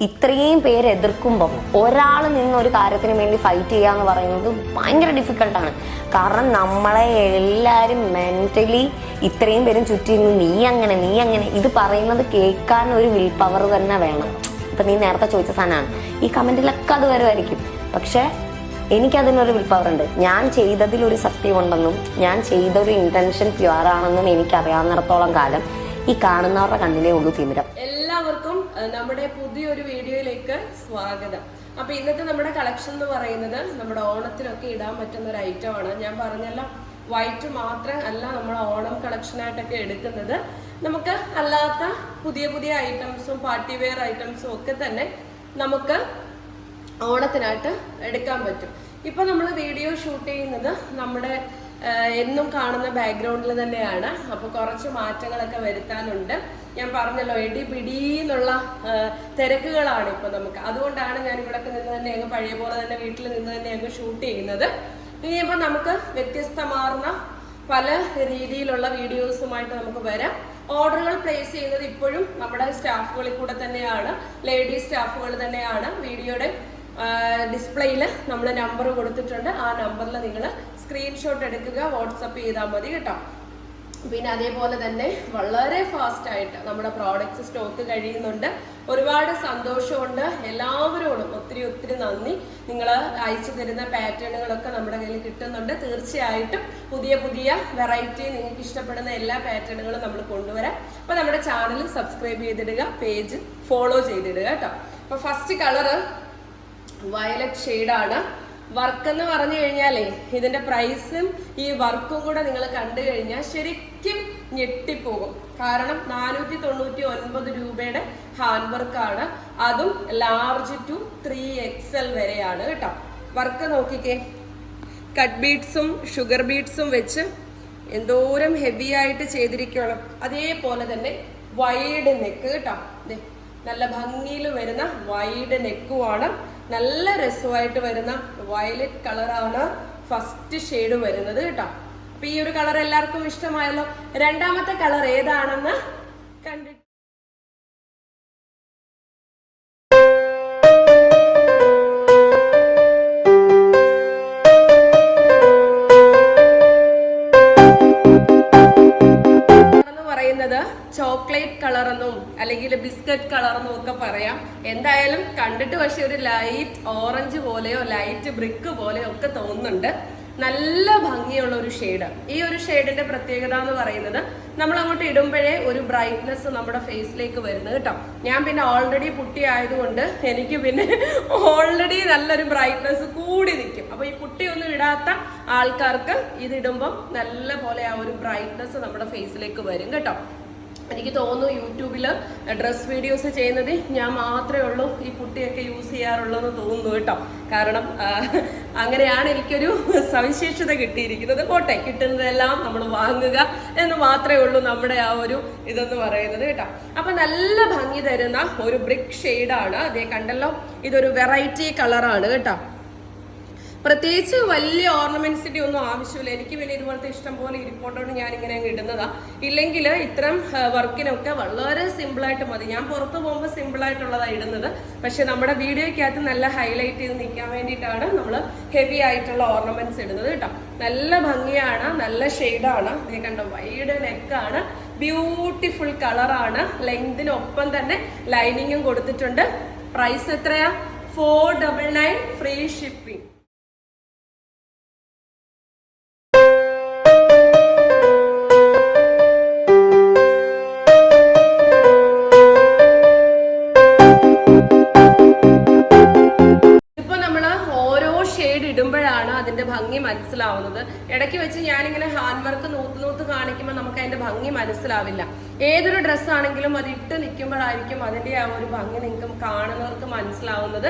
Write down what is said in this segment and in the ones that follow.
ഇത്രയും പേര് എതിർക്കുമ്പം ഒരാൾ നിന്ന് ഒരു കാര്യത്തിന് വേണ്ടി ഫൈറ്റ് ചെയ്യുക എന്ന് പറയുന്നത് ഭയങ്കര ഡിഫിക്കൽട്ടാണ് കാരണം നമ്മളെ എല്ലാവരും മെന്റലി ഇത്രയും പേരും ചുറ്റിരുന്ന് നീ അങ്ങനെ നീ അങ്ങനെ. ഇത് പറയുന്നത് കേൾക്കാൻ ഒരു വിൽ പവർ തന്നെ വേണം. ഇപ്പൊ നീ നേരത്തെ ചോദിച്ച സാധനമാണ്. ഈ കമന്റിലൊക്കെ അത് വരുമായിരിക്കും. പക്ഷെ എനിക്കതിനൊരു വിൽ പവർ ഉണ്ട്. ഞാൻ ചെയ്തതിൽ ഒരു സത്യമുണ്ടെന്നും ഞാൻ ചെയ്ത ഒരു ഇന്റൻഷൻ പ്യുവർ ആണെന്നും എനിക്കറിയാവുന്നിടത്തോളം കാലം ഈ കാണുന്നവരുടെ കണ്ണിലേ ഉള്ളൂ തിമിരം. നമ്മുടെ പുതിയൊരു വീഡിയോയിലേക്ക് സ്വാഗതം. അപ്പൊ ഇന്നത്തെ നമ്മുടെ കളക്ഷൻ എന്ന് പറയുന്നത് നമ്മുടെ ഓണത്തിനൊക്കെ ഇടാൻ പറ്റുന്ന ഒരു ഐറ്റം ആണ്. ഞാൻ പറഞ്ഞല്ലോ വൈറ്റ് മാത്രം അല്ല നമ്മൾ ഓണം കളക്ഷൻ ആയിട്ടൊക്കെ എടുക്കുന്നത്. നമുക്ക് അല്ലാത്ത പുതിയ പുതിയ ഐറ്റംസും പാർട്ടി വെയർ ഐറ്റംസും ഒക്കെ തന്നെ നമുക്ക് ഓണത്തിനായിട്ട് എടുക്കാൻ പറ്റും. ഇപ്പൊ നമ്മൾ വീഡിയോ ഷൂട്ട് ചെയ്യുന്നത് നമ്മുടെ എന്നും കാണുന്ന ബാക്ക്ഗ്രൗണ്ടിൽ തന്നെയാണ്. അപ്പൊ കുറച്ച് മാറ്റങ്ങളൊക്കെ വരുത്താനുണ്ട്. ഞാൻ പറഞ്ഞല്ലോ എടി പിടീന്നുള്ള തിരക്കുകളാണ് ഇപ്പൊ നമുക്ക്. അതുകൊണ്ടാണ് ഞാൻ ഇവിടെ നിന്ന് തന്നെ അങ്ങ് പഴയ പോലെ തന്നെ വീട്ടിൽ നിന്ന് തന്നെ അങ്ങ് ഷൂട്ട് ചെയ്യുന്നത്. ഇനിയിപ്പോ നമുക്ക് വ്യത്യസ്തമാർന്ന പല രീതിയിലുള്ള വീഡിയോസുമായിട്ട് നമുക്ക് വരാം. ഓർഡറുകൾ പ്ലേസ് ചെയ്യുന്നത് ഇപ്പോഴും നമ്മുടെ സ്റ്റാഫുകളിൽ കൂടെ തന്നെയാണ്. ലേഡീസ് സ്റ്റാഫുകൾ തന്നെയാണ്. വീഡിയോയുടെ ഡിസ്പ്ലേയിൽ നമ്മൾ നമ്പർ കൊടുത്തിട്ടുണ്ട്. ആ നമ്പറിൽ നിങ്ങൾ സ്ക്രീൻഷോട്ട് എടുക്കുക വാട്സപ്പ് ചെയ്താൽ മതി കേട്ടോ. പിന്നെ അതേപോലെ തന്നെ വളരെ ഫാസ്റ്റ് ആയിട്ട് നമ്മുടെ പ്രോഡക്റ്റ്സ് സ്റ്റോക്ക് കഴിയുന്നുണ്ട്. ഒരുപാട് സന്തോഷമുണ്ട്. എല്ലാവരോടും ഒത്തിരി ഒത്തിരി നന്ദി. നിങ്ങൾ അയച്ചു തരുന്ന പാറ്റേണുകളൊക്കെ നമ്മുടെ കയ്യിൽ കിട്ടുന്നുണ്ട്. തീർച്ചയായിട്ടും പുതിയ പുതിയ വെറൈറ്റി നിങ്ങൾക്ക് ഇഷ്ടപ്പെടുന്ന എല്ലാ പാറ്റേണുകളും നമ്മൾ കൊണ്ടുവരാം. അപ്പോൾ നമ്മുടെ ചാനൽ സബ്സ്ക്രൈബ് ചെയ്തിടുക പേജ് ഫോളോ ചെയ്തിടുക കേട്ടോ. അപ്പോൾ ഫസ്റ്റ് കളറ് വയലറ്റ് ഷെയ്ഡാണ് വർക്ക് എന്ന് പറഞ്ഞു കഴിഞ്ഞാലേ ഇതിന്റെ പ്രൈസും ഈ വർക്കും കൂടെ നിങ്ങൾ കണ്ടു കഴിഞ്ഞാൽ ശരിക്കും ഞെട്ടിപ്പോകും. കാരണം നാനൂറ്റി തൊണ്ണൂറ്റി ഒൻപത് രൂപയുടെ ഹാൻഡ് വർക്കാണ് അതും ലാർജ് ടു ത്രീ എക്സൽ വരെയാണ് കേട്ടോ. വർക്ക് നോക്കിക്കേ. കട്ട് ബീഡ്സും ഷുഗർ ബീഡ്സും വെച്ച് എന്തോരം ഹെവി ആയിട്ട് ചെയ്തിരിക്കുകയാണ് അതേപോലെ തന്നെ വൈഡ് നെക്ക് കേട്ടോ. നല്ല ഭംഗിയിൽ വരുന്ന വൈഡ് നെക്കുമാണ് നല്ല രസമായിട്ട് വരുന്ന വയലറ്റ് കളറാണ് ഫസ്റ്റ് ഷെയ്ഡ് വരുന്നത് കേട്ടോ. അപ്പൊ ഈ ഒരു കളർ എല്ലാവർക്കും ഇഷ്ടമായല്ലോ. രണ്ടാമത്തെ കളർ ഏതാണെന്ന് കണ്ടിട്ട് ചോക്ലേറ്റ് കളർ എന്നും അല്ലെങ്കിൽ ബിസ്ക്കറ്റ് കളർ എന്നും ഒക്കെ പറയാം. എന്തായാലും കണ്ടിട്ട് പക്ഷെ ഒരു ലൈറ്റ് ഓറഞ്ച് പോലെയോ ലൈറ്റ് ബ്രിക്ക് പോലെയോ ഒക്കെ തോന്നുന്നുണ്ട്. നല്ല ഭംഗിയുള്ള ഒരു ഷെയ്ഡ്. ഈ ഒരു ഷെയ്ഡിന്റെ പ്രത്യേകത എന്ന് പറയുന്നത് നമ്മൾ അങ്ങോട്ട് ഇടുമ്പോഴേ ഒരു ബ്രൈറ്റ്നെസ് നമ്മുടെ ഫേസിലേക്ക് വരുന്നത് കേട്ടോ. ഞാൻ പിന്നെ ഓൾറെഡി പുട്ടി ആയതുകൊണ്ട് എനിക്ക് പിന്നെ ഓൾറെഡി നല്ലൊരു ബ്രൈറ്റ്നെസ് കൂടി നിൽക്കും. അപ്പൊ ഈ പുട്ടിയൊന്നും ഇടാത്ത ആൾക്കാർക്ക് ഇതിടുമ്പം നല്ല പോലെ ആ ഒരു ബ്രൈറ്റ്നെസ് നമ്മുടെ ഫേസിലേക്ക് വരും കേട്ടോ. എനിക്ക് തോന്നുന്നു യൂട്യൂബിൽ ഡ്രസ് വീഡിയോസ് ചെയ്യുന്നത് ഞാൻ മാത്രമേ ഉള്ളൂ ഈ കുട്ടിയൊക്കെ യൂസ് ചെയ്യാറുള്ളൂ എന്ന് തോന്നുന്നു കേട്ടോ. കാരണം അങ്ങനെയാണ് എനിക്കൊരു സവിശേഷത കിട്ടിയിരിക്കുന്നത്. പോട്ടെ കിട്ടുന്നതെല്ലാം നമ്മൾ വാങ്ങുക എന്ന് മാത്രമേ ഉള്ളൂ നമ്മുടെ ആ ഒരു ഇതെന്ന് പറയുന്നത് കേട്ടോ. അപ്പം നല്ല ഭംഗി തരുന്ന ഒരു ബ്രിക്ക് ഷെയ്ഡാണ് അതേ കണ്ടല്ലോ ഇതൊരു വെറൈറ്റി കളറാണ് കേട്ടോ. പ്രത്യേകിച്ച് വലിയ ഓർണമെന്റ്സിന്റെ ഒന്നും ആവശ്യമില്ല. എനിക്ക് പിന്നെ ഇതുപോലത്തെ ഇഷ്ടം പോലെ ഇരിപ്പോട്ടോണ്ട് ഞാൻ ഇങ്ങനെ അങ്ങ് ഇടുന്നതാ. ഇല്ലെങ്കിൽ ഇത്തരം വർക്കിനൊക്കെ വളരെ സിമ്പിൾ ആയിട്ട് മതി. ഞാൻ പുറത്ത് പോകുമ്പോൾ സിമ്പിൾ ആയിട്ടുള്ളതാണ് ഇടുന്നത്. പക്ഷെ നമ്മുടെ വീഡിയോയ്ക്കകത്ത് നല്ല ഹൈലൈറ്റ് ചെയ്ത് നിൽക്കാൻ വേണ്ടിയിട്ടാണ് നമ്മൾ ഹെവി ആയിട്ടുള്ള ഓർണമെന്റ്സ് ഇടുന്നത് കേട്ടോ. നല്ല ഭംഗിയാണ് നല്ല ഷെയ്ഡാണ്. നീ കണ്ടോ വൈഡ് നെക്കാണ്. ബ്യൂട്ടിഫുൾ കളറാണ്. ലെങ്തിനൊപ്പം തന്നെ ലൈനിങ്ങും കൊടുത്തിട്ടുണ്ട്. പ്രൈസ് എത്രയാ? Four double nine free shipping ഭംഗി മനസ്സിലാവുന്നത്. ഇടയ്ക്ക് വെച്ച് ഞാനിങ്ങനെ ഹാൻഡ് വർക്ക് നൂത്ത് നൂത്ത് കാണിക്കുമ്പോൾ നമുക്ക് അതിന്റെ ഭംഗി മനസ്സിലാവില്ല. ഏതൊരു ഡ്രസ്സാണെങ്കിലും അത് ഇട്ട് നിൽക്കുമ്പോഴായിരിക്കും അതിന്റെ ആ ഒരു ഭംഗി നിങ്ങൾക്ക് കാണുന്നവർക്ക് മനസ്സിലാവുന്നത്.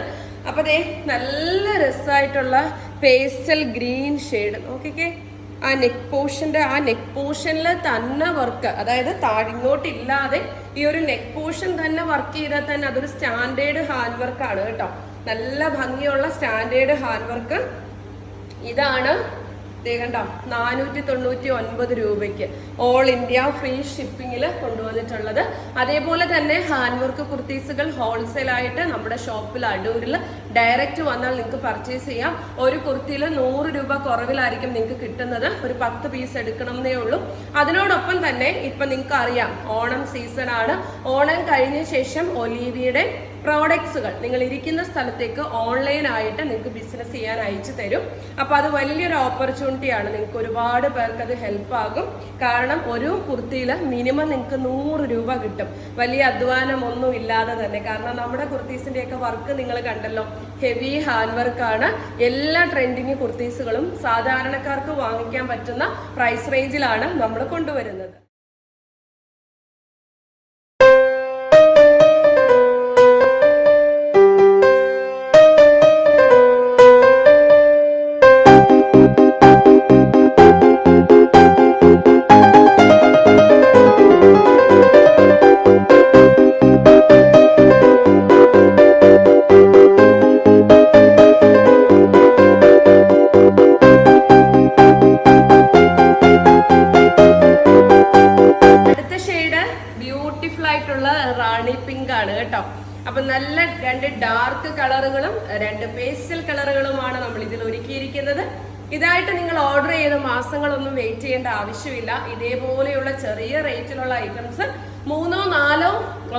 അപ്പോൾ ദേ നല്ല രസമായിട്ടുള്ള പേസ്റ്റൽ ഗ്രീൻ ഷെയ്ഡ് നോക്കിക്കേ. ആ നെക്ക് പോർഷന്റെ ആ നെക്ക് പോർഷനിൽ തന്നെ വർക്ക് അതായത് താഴിങ്ങോട്ടില്ലാതെ ഈ ഒരു നെക്ക് പോർഷൻ തന്നെ വർക്ക് ചെയ്താൽ തന്നെ അതൊരു സ്റ്റാൻഡേർഡ് ഹാൻഡ് വർക്കാണ് കേട്ടോ. നല്ല ഭംഗിയുള്ള സ്റ്റാൻഡേർഡ് ഹാൻഡ് വർക്ക് ഇതാണ് കണ്ടോ നാനൂറ്റി തൊണ്ണൂറ്റി ഒൻപത് രൂപയ്ക്ക് ഓൾ ഇന്ത്യ ഫ്രീ ഷിപ്പിങ്ങിൽ കൊണ്ടുവന്നിട്ടുള്ളത്. അതേപോലെ തന്നെ ഹാൻഡ് വർക്ക് കുർത്തീസുകൾ ഹോൾസെയിൽ ആയിട്ട് നമ്മുടെ ഷോപ്പിൽ അടൂരിൽ ഡയറക്റ്റ് വന്നാൽ നിങ്ങൾക്ക് പർച്ചേസ് ചെയ്യാം. ഒരു കുർത്തിയിൽ നൂറ് രൂപ കുറവിലായിരിക്കും നിങ്ങൾക്ക് കിട്ടുന്നത്. ഒരു പത്ത് പീസ് എടുക്കണമെന്നേ ഉള്ളൂ. അതിനോടൊപ്പം തന്നെ ഇപ്പൊ നിങ്ങൾക്ക് അറിയാം ഓണം സീസൺ ആണ്. ഓണം കഴിഞ്ഞ ശേഷം ഒലീവിയുടെ പ്രോഡക്ട്സുകൾ നിങ്ങൾ ഇരിക്കുന്ന സ്ഥലത്തേക്ക് ഓൺലൈൻ ആയിട്ട് നിങ്ങൾക്ക് ബിസിനസ് ചെയ്യാൻ അയച്ചു തരും. അപ്പൊ അത് വലിയൊരു ഓപ്പർച്യൂണിറ്റിയാണ് നിങ്ങൾക്ക് ഒരുപാട് പേർക്ക് അത് ഹെൽപ്പ് ആകും. കാരണം ഒരു കുർത്തിയിൽ മിനിമം നിങ്ങൾക്ക് നൂറ് രൂപ കിട്ടും. വലിയ അധ്വാനം ഒന്നും ഇല്ലാതെ തന്നെ. കാരണം നമ്മുടെ കുർത്തീസിന്റെ ഒക്കെ വർക്ക് നിങ്ങൾ കണ്ടല്ലോ. ഹെവി ഹാൻഡ് വർക്കാണ് എല്ലാ ട്രെൻഡിങ് കുർത്തീസുകളും സാധാരണക്കാർക്ക് വാങ്ങിക്കാൻ പറ്റുന്ന പ്രൈസ് റേഞ്ചിലാണ് നമ്മൾ കൊണ്ടുവരുന്നത്. കളറുകളും രണ്ട് പേസ്റ്റൽ കളറുകളുമാണ് നമ്മൾ ഇതിൽ ഒരുക്കിയിരിക്കുന്നത്. ഇതായിട്ട് നിങ്ങൾ ഓർഡർ ചെയ്ത മാസങ്ങളൊന്നും വെയിറ്റ് ചെയ്യേണ്ട ആവശ്യമില്ല. ഇതേപോലെയുള്ള ചെറിയ റേറ്റിലുള്ള ഐറ്റംസ് മൂന്നോ നാലോ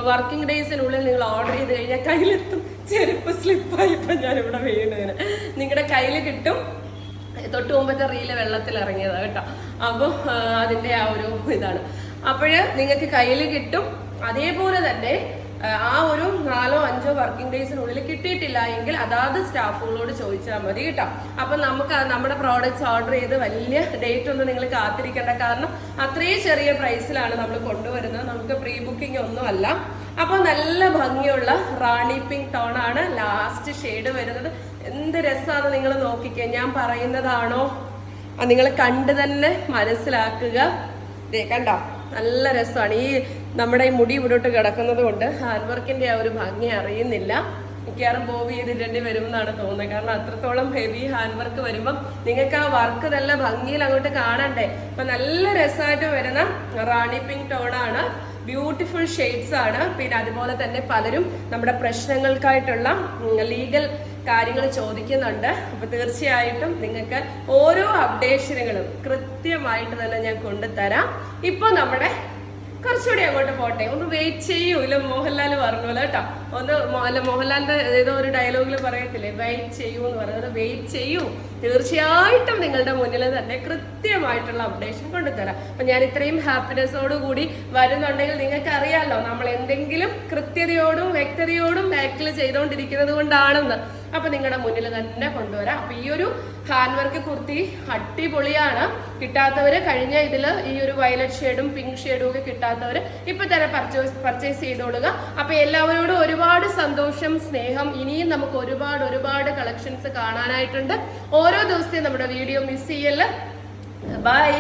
വർക്കിംഗ് ഡേയ്സിനുള്ളിൽ നിങ്ങൾ ഓർഡർ ചെയ്ത് കഴിഞ്ഞാൽ കയ്യിലെത്തും. ചെരുപ്പ് സ്ലിപ്പായി ഇപ്പൊ ഞാൻ ഇവിടെ വീണതിന് നിങ്ങളുടെ കയ്യിൽ കിട്ടും. തൊട്ട് മുമ്പത്തെ റീൽ വെള്ളത്തിൽ ഇറങ്ങിയതാണ് കേട്ടോ. അപ്പോൾ അതിന്റെ ആ ഒരു ഇതാണ്. അപ്പോൾ നിങ്ങൾക്ക് കയ്യിൽ കിട്ടും. അതേപോലെ തന്നെ ആ, ഒരു നാലോ അഞ്ചോ വർക്കിംഗ് ഡേയ്സിനുള്ളിൽ കിട്ടിയിട്ടില്ല എങ്കിൽ അതാത് സ്റ്റാഫുകളോട് ചോദിച്ചാൽ മതി കേട്ടോ. അപ്പൊ നമുക്ക് നമ്മുടെ പ്രോഡക്റ്റ്സ് ഓർഡർ ചെയ്ത് വലിയ ഡേറ്റ് ഒന്നും നിങ്ങൾ കാത്തിരിക്കേണ്ട. കാരണം അത്രയും ചെറിയ പ്രൈസിലാണ് നമ്മൾ കൊണ്ടുവരുന്നത്. നമുക്ക് പ്രീ ബുക്കിംഗ് ഒന്നുമല്ല അപ്പൊ നല്ല ഭംഗിയുള്ള റാണി പിങ്ക് ടോൺ ആണ് ലാസ്റ്റ് ഷെയ്ഡ് വരുന്നത്. എന്ത് രസമാണ് നിങ്ങൾ നോക്കിക്കേ. ഞാൻ പറയുന്നതാണോ? നിങ്ങൾ കണ്ട് തന്നെ മനസ്സിലാക്കുക. കണ്ടോ? നല്ല രസമാണ്. ഈ നമ്മുടെ ഈ മുടി ഇവിടോട്ട് കിടക്കുന്നത് കൊണ്ട് ഹാൻഡ് ആ ഒരു ഭംഗി അറിയുന്നില്ല. മിക്കവാറും ബോബ് ചെയ്തിടേണ്ടി വരും എന്നാണ് തോന്നുന്നത്. കാരണം അത്രത്തോളം ഹെവി ഹാൻഡ് വർക്ക് വരുമ്പം നിങ്ങൾക്ക് ആ വർക്ക് നല്ല ഭംഗിയിൽ അങ്ങോട്ട് കാണണ്ടേ. അപ്പൊ നല്ല രസമായിട്ട് വരുന്ന റാണി പിങ്ക് ടോണാണ് ബ്യൂട്ടിഫുൾ ഷെയ്ഡ്സ് ആണ്. പിന്നെ അതുപോലെ തന്നെ പലരും നമ്മുടെ പ്രശ്നങ്ങൾക്കായിട്ടുള്ള ലീഗൽ കാര്യങ്ങൾ ചോദിക്കുന്നുണ്ട്. അപ്പൊ തീർച്ചയായിട്ടും നിങ്ങൾക്ക് ഓരോ അപ്ഡേഷനുകളും കൃത്യമായിട്ട് തന്നെ ഞാൻ കൊണ്ടുതരാം. ഇപ്പൊ നമ്മുടെ കുറച്ചുകൂടി അങ്ങോട്ട് പോട്ടെ. ഒന്ന് വെയിറ്റ് ചെയ്യൂ. ഇല്ല മോഹൻലാൽ പറഞ്ഞല്ലോ കേട്ടോ. ഒന്ന് അല്ല മോഹൻലാലിന്റെ ഏതോ ഒരു ഡയലോഗിൽ പറയത്തില്ലേ? വെയിറ്റ് ചെയ്യൂ എന്ന് പറയുന്നത് വെയിറ്റ് ചെയ്യൂ. തീർച്ചയായിട്ടും നിങ്ങളുടെ മുന്നിൽ തന്നെ കൃത്യമായിട്ടുള്ള അപ്ഡേഷൻ കൊണ്ടുതരാം. അപ്പൊ ഞാൻ ഇത്രയും ഹാപ്പിനെസ്സോട് കൂടി വരുന്നുണ്ടെങ്കിൽ നിങ്ങൾക്ക് അറിയാലോ നമ്മൾ എന്തെങ്കിലും കൃത്യതയോടും വ്യക്തതയോടും ബാക്കിൽ ചെയ്തുകൊണ്ടിരിക്കുന്നത് കൊണ്ടാണെന്ന്. അപ്പൊ നിങ്ങളുടെ മുന്നിൽ തന്നെ കൊണ്ടുവരാം. അപ്പൊ ഈ ഒരു ഹാൻഡ് വർക്ക് കുർത്തി അടിപൊളിയാണ്. കിട്ടാത്തവര് കഴിഞ്ഞ ഇതിൽ ഈ ഒരു വയലറ്റ് ഷെയ്ഡും പിങ്ക് ഷെയ്ഡും ഒക്കെ കിട്ടാത്തവർ ഇപ്പൊ തന്നെ പർച്ചേസ് പർച്ചേസ് ചെയ്തോളുക. അപ്പോൾ എല്ലാവരോടും ഒരുപാട് സന്തോഷം സ്നേഹം. ഇനിയും നമുക്ക് ഒരുപാട് ഒരുപാട് കളക്ഷൻസ് കാണാനായിട്ടുണ്ട്. ഓരോ ദിവസത്തെയും നമ്മുടെ വീഡിയോ മിസ് ചെയ്യല്ല? ബൈ.